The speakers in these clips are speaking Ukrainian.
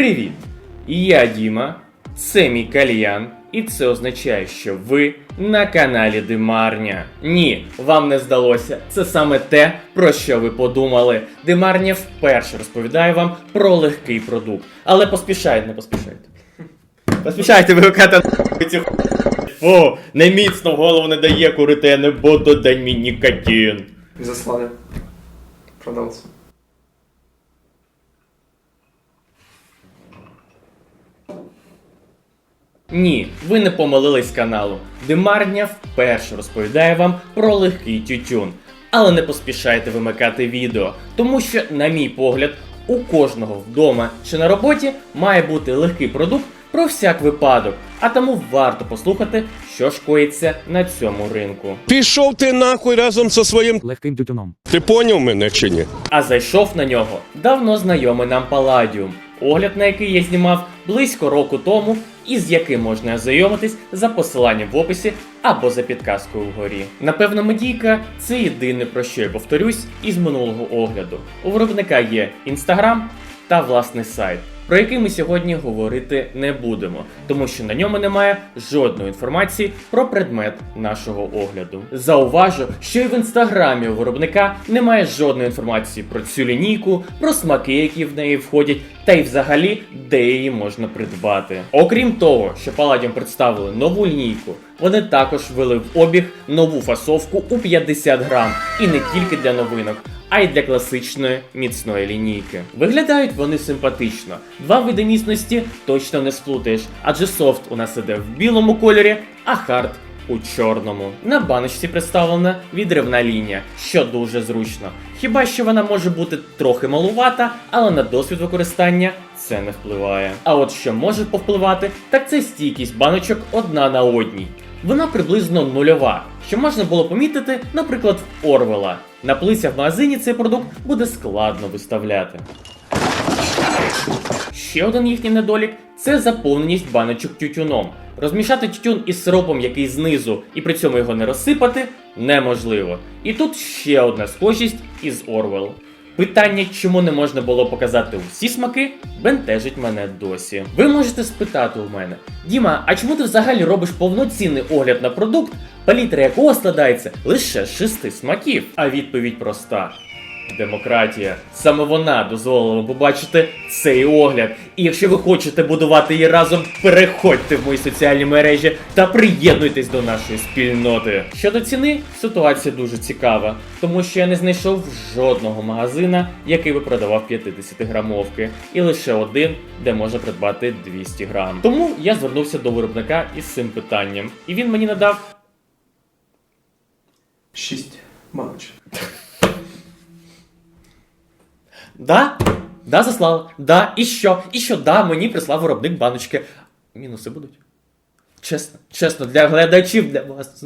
Привіт! Я Діма, це мій кальян, і це означає, що ви на каналі Димарня. Ні, вам не здалося. Це саме те, про що ви подумали. Димарня вперше розповідає вам про легкий продукт. Але поспішайте, не поспішайте. Поспішайте вигукати цю Фу, не міцно в голову не дає курити, я не буду дай мені нікотин. Заслали. Продался. Ні, ви не помилились каналу. Димарня вперше розповідає вам про легкий тютюн. Але не поспішайте вимикати відео, тому що, на мій погляд, у кожного вдома чи на роботі має бути легкий продукт про всяк випадок, а тому варто послухати, що ж коїться на цьому ринку. Пішов ти нахуй разом зі своїм. легким тютюном. Ти поняв мене чи ні? А зайшов на нього давно знайомий нам Паладіум, огляд на який я знімав близько року тому, і з яким можна ознайомитись за посиланням в описі або за підказкою вгорі. Напевно, медійка це єдине про що я повторюсь із минулого огляду. У виробника є інстаграм та власний сайт. Про який ми сьогодні говорити не будемо, тому що на ньому немає жодної інформації про предмет нашого огляду. Зауважу, що і в інстаграмі у виробника немає жодної інформації про цю лінійку, про смаки, які в неї входять, та й взагалі де її можна придбати. Окрім того, що Palladium представили нову лінійку, вони також ввели в обіг нову фасовку у 50 грам, і не тільки для новинок. А й для класичної міцної лінійки. Виглядають вони симпатично. Два види міцності точно не сплутаєш, адже софт у нас іде в білому кольорі, а хард у чорному. На баночці представлена відривна лінія, що дуже зручно. Хіба що вона може бути трохи малувата, але на досвід використання це не впливає. А от що може повпливати, так це стійкість баночок одна на одній. Вона приблизно нульова, що можна було помітити, наприклад, в Орвела. На плицях в магазині цей продукт буде складно виставляти. Ще один їхній недолік це заповненість баночок тютюном. Розмішати тютюн із сиропом, який знизу, і при цьому його не розсипати, неможливо. І тут ще одна схожість із Орвел. Питання, чому не можна було показати усі смаки, бентежить мене досі. Ви можете спитати у мене: Діма, а чому ти взагалі робиш повноцінний огляд на продукт, палітра якого складається лише з шести смаків? А відповідь проста. Демократія. Саме вона дозволила вам побачити цей огляд. І якщо ви хочете будувати її разом, переходьте в мої соціальні мережі та приєднуйтесь до нашої спільноти. Щодо ціни, ситуація дуже цікава, тому що я не знайшов жодного магазина, який би продавав 50 грамовки, і лише один, де можна придбати 200 грам. Тому я звернувся до виробника із цим питанням, і він мені надав Шесть баночек. Да? Да, заслав. Да, і що? І що? Да, мені прислав виробник баночки. Мінуси будуть. Чесно, чесно, для глядачів, для вас.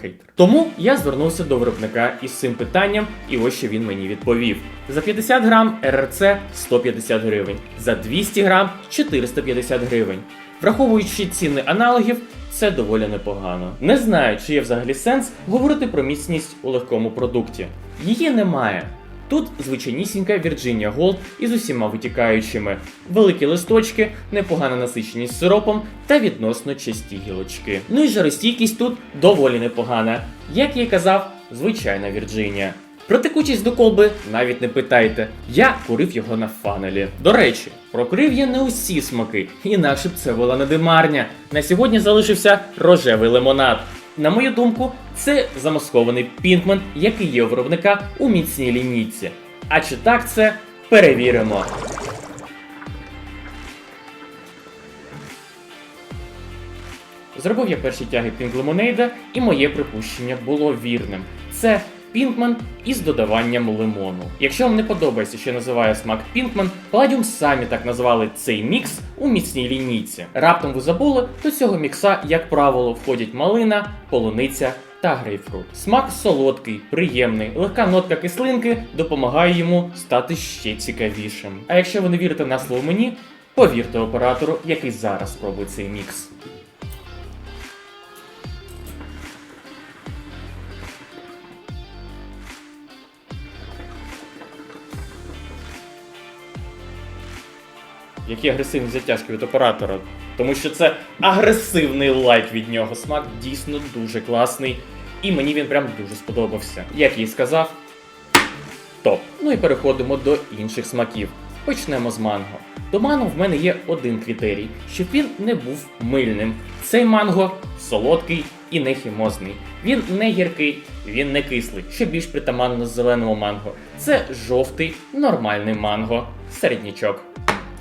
Хейтер. Тому я звернувся до виробника із цим питанням, і ось що він мені відповів: за 50 грам РРЦ 150 гривень, за 200 грам 450 гривень. Враховуючи ціни аналогів, це доволі непогано. Не знаю, чи є взагалі сенс говорити про міцність у легкому продукті. Її немає. Тут звичайнісінька Virginia Gold із усіма витікаючими, великі листочки, непогана насиченість сиропом та відносно часті гілочки. Ну і жаростійкість тут доволі непогана. Як я й казав, звичайна Вірджинія. Про текучість до колби навіть не питайте. Я курив його на фанелі. До речі, прокурив я не усі смаки, інакше б це була не димарня. На сьогодні залишився рожевий лимонад. На мою думку, це замаскований пінкмен, який є у виробника у міцній лінійці. А чи так це перевіримо. Зробив я перші тяги Pink Lemonade, і моє припущення було вірним. Це Пінкман із додаванням лимону. Якщо вам не подобається, що називає смак Пінкман, Palladium самі так назвали цей мікс у міцній лінійці. Раптом ви забули, до цього мікса, як правило, входять малина, полуниця та грейпфрут. Смак солодкий, приємний, легка нотка кислинки допомагає йому стати ще цікавішим. А якщо ви не вірите на слово мені, повірте оператору, який зараз спробує цей мікс. Які агресивні затяжки від оператора. Тому що це агресивний лайк від нього. Смак дійсно дуже класний. І мені він прям дуже сподобався. Як я і сказав, топ. Ну і переходимо до інших смаків. Почнемо з манго. До манго в мене є один критерій, щоб він не був мильним. Цей манго солодкий і не хімозний. Він не гіркий, він не кислий, що більш притаманно зеленому манго. Це жовтий, нормальний манго, середнячок.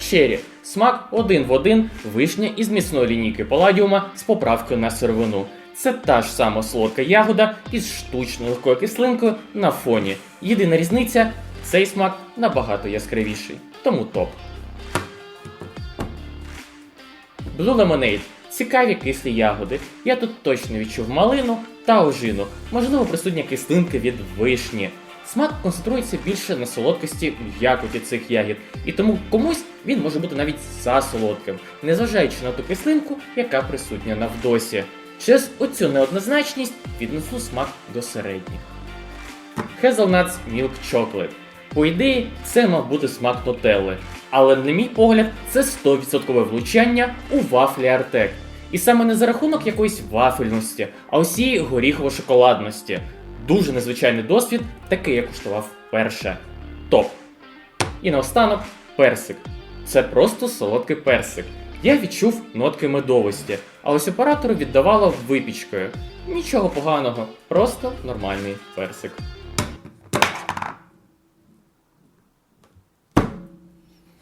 Черрі. Смак один в один, вишня із міцної лінійки паладіума з поправкою на сировину. Це та ж сама солодка ягода із штучною легкою кислинкою на фоні. Єдина різниця цей смак набагато яскравіший, тому топ. Blue Lemonade. Цікаві кислі ягоди. Я тут точно відчув малину та ожину, можливо, присутня кислинка від вишні. Смак концентрується більше на солодкості в якості цих ягід, і тому комусь він може бути навіть засолодким, незважаючи на ту кислинку, яка присутня на вдосі. Через оцю неоднозначність віднесу смак до середніх. Hazelnuts Milk Chocolate. По ідеї, це мав бути смак нутелли, але на мій погляд, це 100% влучання у вафлі Артек. І саме не за рахунок якоїсь вафельності, а усієї горіхово-шоколадності. Дуже незвичайний досвід, такий я куштував вперше. Топ. І наостанок персик. Це просто солодкий персик. Я відчув нотки медовості, а ось оператору віддавало випічкою. Нічого поганого, просто нормальний персик.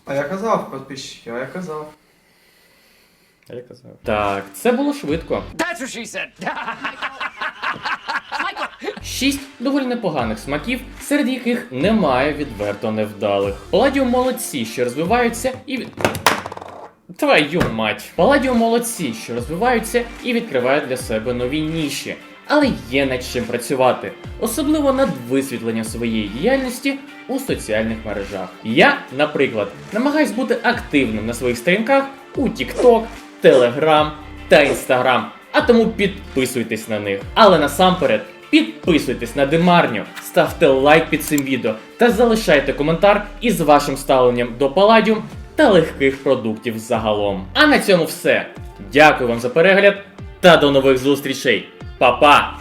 А я казав, підписчики, а я казав. Я казав. Так, це було швидко. That's what she said. Шість доволі непоганих смаків, серед яких немає відверто невдалих. Паладіум молодці, що розвиваються і від. Твою мать! Паладіум молодці, що розвиваються і відкривають для себе нові ніші. Але є над чим працювати, особливо над висвітленням своєї діяльності у соціальних мережах. Я, наприклад, намагаюсь бути активним на своїх сторінках у TikTok, Telegram та Instagram, а тому підписуйтесь на них. Але насамперед підписуйтесь на Демарню, ставте лайк під цим відео та залишайте коментар із вашим ставленням до Паладіум та легких продуктів загалом. А на цьому все. Дякую вам за перегляд та до нових зустрічей. Па-па!